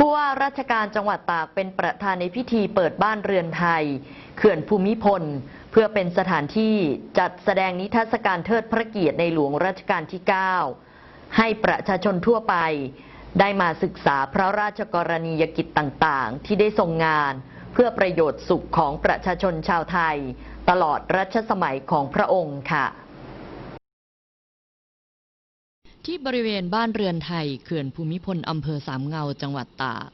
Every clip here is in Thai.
ผู้ว่าราชการจังหวัดตากเป็นประธานในพิธีเปิดบ้านเรือนไทย เขื่อนภูมิพล เพื่อเป็นสถานที่จัดแสดงนิทรรศการเทิดพระเกียรติในหลวงรัชกาลที่ 9 ให้ประชาชนทั่วไป ได้มาศึกษาพระราชกรณียกิจต่างๆ ที่ได้ทรงงาน เพื่อประโยชน์สุขของประชาชนชาวไทย ตลอดรัชสมัยของพระองค์ค่ะ ที่บริเวณบ้านเรือนไทยเขื่อนภูมิพลอำเภอสามเงาจังหวัดตาก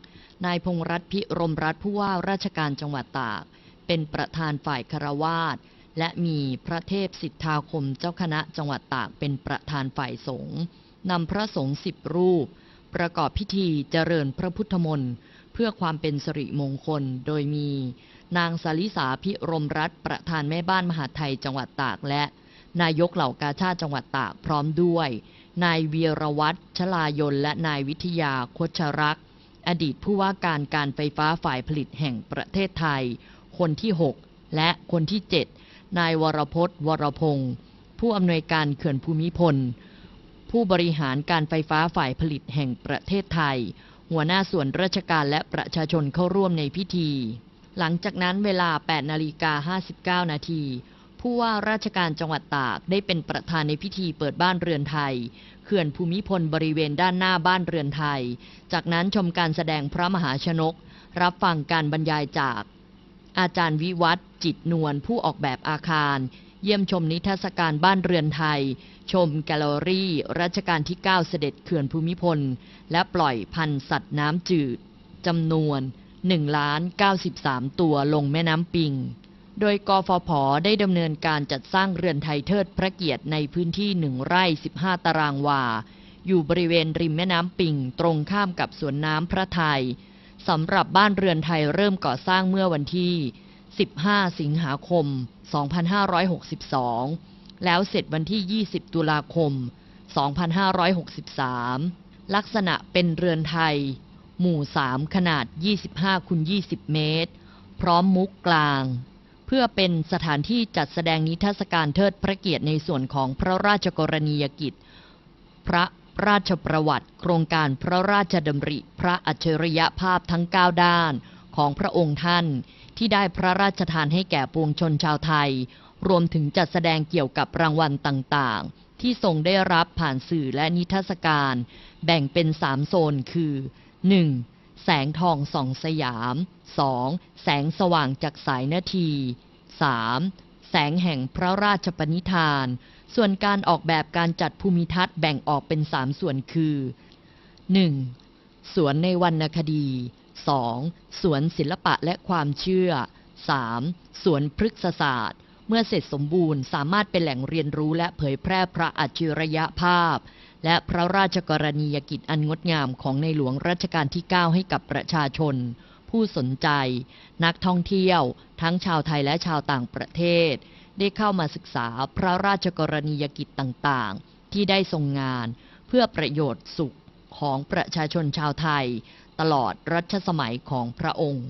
นายพงษ์รัตนพิรมรัตนผู้ว่าราชการจังหวัดตาก เป็นประธานฝ่ายคารวาสและมีพระเทพสิทธาคมเจ้าคณะจังหวัดตากเป็นประธานฝ่ายสงฆ์นำพระสงฆ์สิบรูป ประกอบพิธีเจริญพระพุทธมนต์เพื่อความเป็นสิริมงคลโดยมี นางสาลิสาพิรมรัตนประธานแม่บ้านมหาไทยจังหวัดตากและ นายกเหล่ากาชาติจังหวัดตากพร้อมด้วย นายเวียรวัตรชลายนและนายวิทยาคชรักษ์อดีตผู้ว่าการการไฟฟ้าฝ่ายผลิตแห่งประเทศไทย คนที่ 6 และคนที่ 7 นายวรพจน์ วรพงศ์ผู้อำนวยการเขื่อนภูมิพล ผู้บริหารการไฟฟ้าฝ่ายผลิตแห่งประเทศไทย หัวหน้าส่วนราชการและประชาชนเข้าร่วมในพิธี หลังจากนั้นเวลา 8 นาฬิกา 59 นาที ผู้ว่าราชการจังหวัดตากได้เป็นประธานในพิธีเปิดบ้านเรือนไทย เขื่อนภูมิพลบริเวณด้านหน้าบ้านเรือนไทย จากนั้นชมการแสดงพระมหาชนก รับฟังการบรรยายจาก อาจารย์วิวัฒจิตนวลผู้ออกแบบอาคาร เยี่ยมชมนิทรรศการบ้านเรือนไทย ชมแกลเลอรี่รัชกาลที่ 9 เสด็จเขื่อนภูมิพล และปล่อยพันธุ์สัตว์น้ำจืดจำนวน1ล้าน93 ตัวลงแม่น้ำปิง โดยกฟผ ได้ดำเนินการจัดสร้างเรือนไทยเทิดพระเกียรติในพื้นที่หนึ่งไร่ 15 ตารางวา อยู่บริเวณริมแม่น้ำปิง ตรงข้ามกับสวนน้ำพระไทยสำหรับบ้านเรือนไทยเริ่มก่อสร้างเมื่อวันที่ 15 สิงหาคม 2562 แล้วเสร็จวันที่ 20 ตุลาคม 2563 ลักษณะเป็นเรือนไทย หมู่ 3 ขนาด 25คูณ20 เมตร พร้อมมุกกลาง เพื่อเป็นสถานที่จัดแสดงนิทรรศการเทิดพระเกียรติในส่วนของพระราชกรณียกิจ พระราชประวัติ โครงการพระราชดำริ พระอัจฉริยภาพทั้ง 9 ด้านของพระองค์ท่าน ที่ได้พระราชทานให้แก่ปวงชนชาวไทย รวมถึงจัดแสดงเกี่ยวกับรางวัลต่างๆ ที่ทรงได้รับผ่านสื่อและนิทรรศการ แบ่งเป็น 3 โซนคือ 1. แสงทองส่องสยาม 2. แสงสว่างจากสายนาที 3. แสงแห่งพระราชปณิธาน ส่วนการออกแบบการจัดภูมิทัศน์แบ่งออกเป็น3ส่วนคือ 1. สวนในวรรณคดี 2. สวนศิลปะและความเชื่อ 3. สวนพฤกษศาสตร์ เมื่อเสร็จสมบูรณ์สามารถเป็นแหล่งเรียนรู้และเผยแพร่พระอัจฉริยภาพ และพระราชกรณียกิจอันงดงามของในหลวงรัชกาลที่ 9 ให้กับประชาชน ผู้สนใจ นักท่องเที่ยว ทั้งชาวไทยและชาวต่างประเทศ ได้เข้ามาศึกษาพระราชกรณียกิจต่างๆ ที่ได้ทรงงาน เพื่อประโยชน์สุขของประชาชนชาวไทย ตลอดรัชสมัยของพระองค์